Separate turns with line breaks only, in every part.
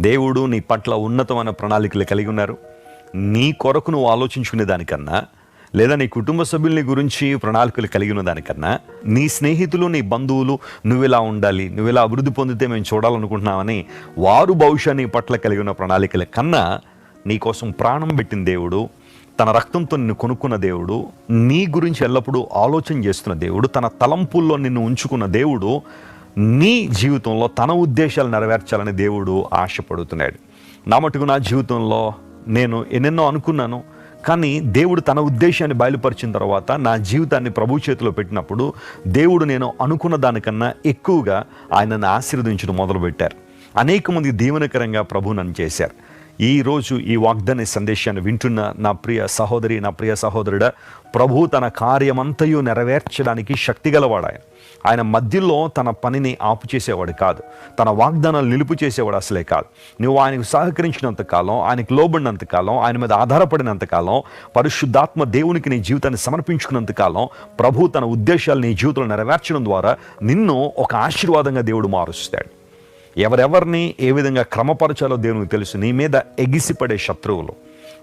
దేవుడు నీ పట్ల ఉన్నతమైన ప్రణాళికలు కలిగి ఉన్నారు. నీ కొరకు నువ్వు ఆలోచించుకునే దానికన్నా లేదా నీ కుటుంబ సభ్యుల్ని గురించి ప్రణాళికలు కలిగి ఉన్న దానికన్నా నీ స్నేహితులు నీ బంధువులు నువ్వు ఇలా ఉండాలి నువ్వు ఇలా అభివృద్ధి పొందితే మేము చూడాలనుకుంటున్నామని వారు బహుశా నీ పట్ల కలిగి ఉన్న ప్రణాళికల కన్నా నీ కోసం ప్రాణం పెట్టిన దేవుడు తన రక్తంతో నిన్ను కొనుక్కున్న దేవుడు నీ గురించి ఎల్లప్పుడూ ఆలోచన చేస్తున్న దేవుడు తన తలంపుల్లో నిన్ను ఉంచుకున్న దేవుడు నీ జీవితంలో తన ఉద్దేశాలు నెరవేర్చాలని దేవుడు ఆశపడుతున్నాడు. నా మటుకు నా జీవితంలో నేను ఎన్నెన్నో అనుకున్నాను కానీ దేవుడు తన ఉద్దేశాన్ని బయలుపరిచిన తర్వాత నా జీవితాన్ని ప్రభు చేతిలో పెట్టినప్పుడు దేవుడు నేను అనుకున్న దానికన్నా ఎక్కువగా ఆయనను ఆశీర్వదించడం మొదలుపెట్టారు. అనేక మంది దీవెనకరంగా ప్రభు నన్ను చేశారు. ఈ రోజు ఈ వాగ్దాన సందేశాన్ని వింటున్న నా ప్రియ సహోదరి నా ప్రియ సహోదరుడ ప్రభు తన కార్యమంతయు నెరవేర్చడానికి శక్తిగలవాడు ఆయన. ఆయన మధ్యలో తన పనిని ఆపు చేసేవాడు కాదు. తన వాగ్దానాలు నిలుపు చేసేవాడు అసలే కాదు. నువ్వు ఆయనకు సహకరించినంత కాలం ఆయనకు లోబడినంత కాలం ఆయన మీద ఆధారపడినంత కాలం పరిశుద్ధాత్మ దేవునికి నీ జీవితాన్ని సమర్పించుకున్నంత కాలం ప్రభు తన ఉద్దేశాలు నీ జీవితంలో నెరవేర్చడం ద్వారా నిన్ను ఒక ఆశీర్వాదంగా దేవుడు మారుస్తాడు. ఎవరెవరిని ఏ విధంగా క్రమపరచాలో దేవునికి తెలుసు. నీ మీద ఎగిసిపడే శత్రువులు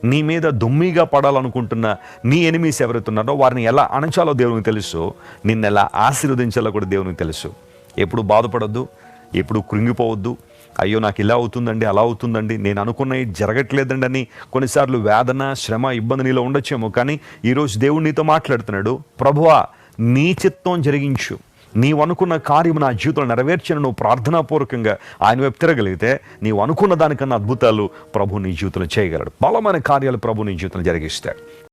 నీ మీద దుమ్మిగా పడాలనుకుంటున్న నీ ఎనిమీస్ ఎవరైతున్నారో వారిని ఎలా అణచాలో దేవునికి తెలుసు. నిన్ను ఎలా ఆశీర్వదించాలో కూడా దేవునికి తెలుసు. ఎప్పుడు బాధపడద్దు ఎప్పుడు కృంగిపోవద్దు. అయ్యో నాకు ఇలా అవుతుందండి అలా అవుతుందండి నేను అనుకున్నవి జరగట్లేదండి అని కొన్నిసార్లు వేదన శ్రమ ఇబ్బంది నీలో ఉండొచ్చేమో. కానీ ఈరోజు దేవుడు నీతో మాట్లాడుతున్నాడు. ప్రభువా నీ చిత్తం జరిగించు. నీవు అనుకున్న కార్యం నా జీవితంలో నెరవేర్చిన నువ్వు ప్రార్థనాపూర్వకంగా ఆయన వైపు తిరగలిగితే నీవు అనుకున్న దానికన్నా అద్భుతాలు ప్రభు నీ జీవితంలో చేయగలడు. బలమైన కార్యాలు ప్రభు నీ జీవితంలో జరిగిస్తాడు.